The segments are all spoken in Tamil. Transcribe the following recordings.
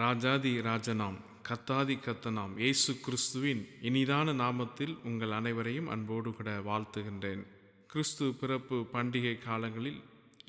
ராஜாதி ராஜனாம் கத்தாதி கத்தனாம் இயேசு கிறிஸ்துவின் இனிதான நாமத்தில் உங்கள் அனைவரையும் அன்போடு கூட வாழ்த்துகின்றேன். கிறிஸ்து பிறப்பு பண்டிகை காலங்களில்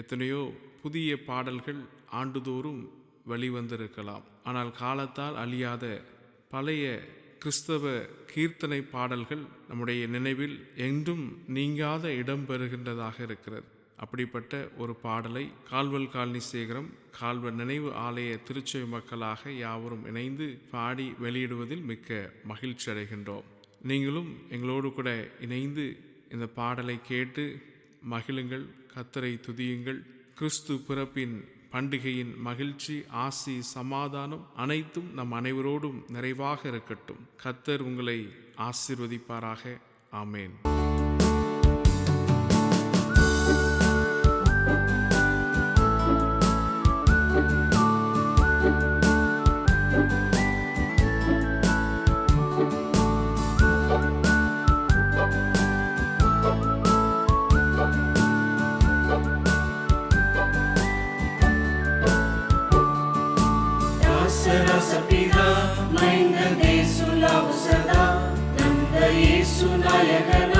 எத்தனையோ புதிய பாடல்கள் ஆண்டுதோறும் வெளிவந்திருக்கலாம். ஆனால் காலத்தால் அழியாத பழைய கிறிஸ்தவ கீர்த்தனை பாடல்கள் நம்முடைய நினைவில் என்றும் நீங்காத இடம் பெறுகின்றதாக இருக்கிறது. அப்படிப்பட்ட ஒரு பாடலை கால்வல் காலனி சேகரம் கால்வல் நினைவு ஆலய திருச்செவி மக்களாக யாவரும் இணைந்து பாடி வெளியிடுவதில் மிக்க மகிழ்ச்சி அடைகின்றோம். நீங்களும் எங்களோடு கூட இணைந்து இந்த பாடலை கேட்டு மகிழுங்கள் கத்தரை துதியுங்கள். கிறிஸ்து பிறப்பின் பண்டிகையின் மகிழ்ச்சி ஆசி சமாதானம் அனைத்தும் நம் அனைவரோடும் நிறைவாக இருக்கட்டும். கத்தர் உங்களை ஆசிர்வதிப்பாராக. ஆமேன். ದಾಸರಸಪಿದ ಮೈಂದದೆ ಸುಲಭಸದ ನಂದ ಯೇಸು ನಾಯಕನ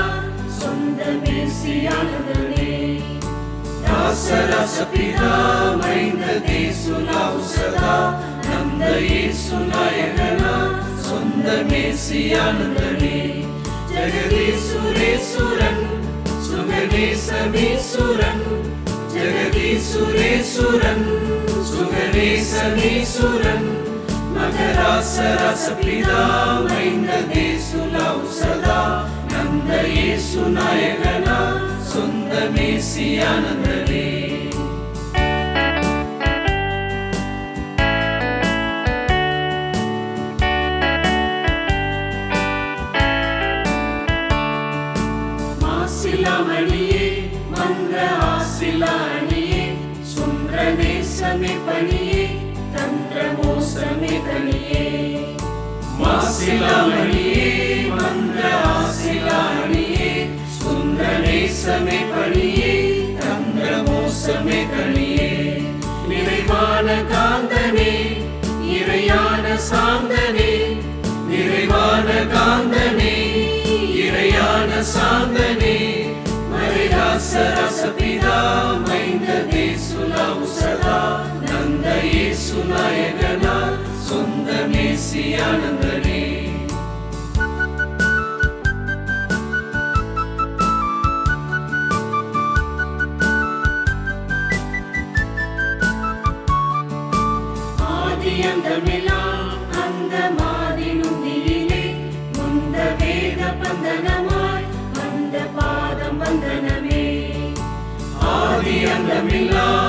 சொந்த மேசியானவனே ದಾಸರಸಪಿದ ಮೈಂದದೆ ಸುಲಭಸದ ನಂದ ಯೇಸು ನಾಯಕನ சொந்த மேசியானவனே ஜெகதீசுரேசுரன் சுகநேசமீசுரன் ஜெகதீசுரேசுரன் சுகநேசமீசுரன் மகராசரசபிதா மைந்த தேசுலவு சதா நந்த இயேசு நாயகனா சொந்த மேசியானந்தனே மாசிலாமணியே மந்திர ஆசிலாணியே சுந்திர நேசமே பணியே தந்திர மோசமே கணியே மாசிலாமணியே மந்திர ஆசிலாணியே சுந்திர நேசமே பணியே தந்திர மோசமே கணியே நிறைவான காந்தனே இறையான சாந்தனே நிறைவான காந்தனே இறையான சாந்தனே மரிராசரசபிதா மைந்த தேசுலா சதா மேசியானந்தனே ஆதியந்தமிலாம் அந்த மாதினுந்தியிலே முந்த வேத பந்தனமாய் வந்த பாதம் வந்தனமே. ஆதியந்தமிலாம் அந்த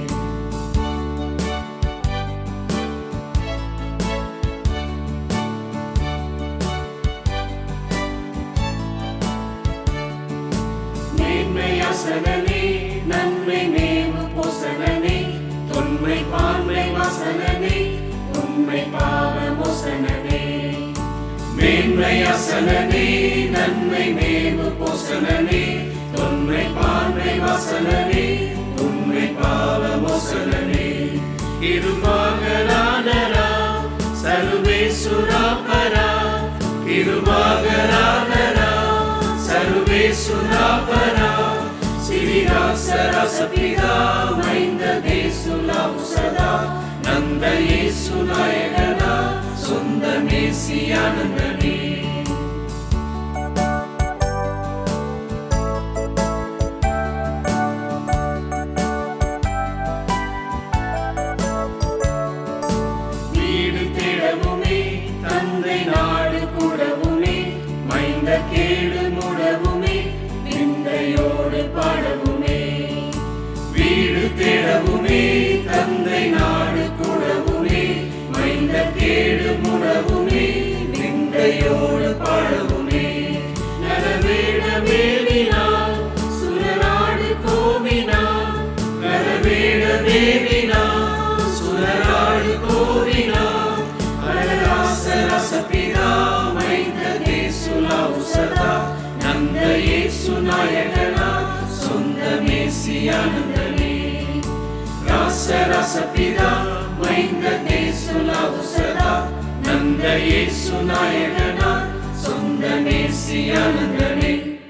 மேன்மையாசனனே நன்மை மேவு போசனனே தொன்மை பான்மை வாசனனே உண்மை பாவ மோசனனே. மேன்மையாசனனே நன்மை மேவு போசனனே தொன்மை பான்மை வாசனனே உண்மை பாவ மோசனனே. இருமா ದಾಸಪಿದಾ ಮೈಂದ ದೇಸು ನಾವು ಸದಾ ನಂದ ಯೇಸು ನಾಯಕನ சொந்த மேசியானந்தனே தேவினா சுரராள் கோவினா அழராச ரசபிதா மைந்த தேசுலா உசதா நந்த ஏசு நாயகனா சொந்த மேசியானந்தனே ராச ரசபிதா மைந்த தேசுலா உசதா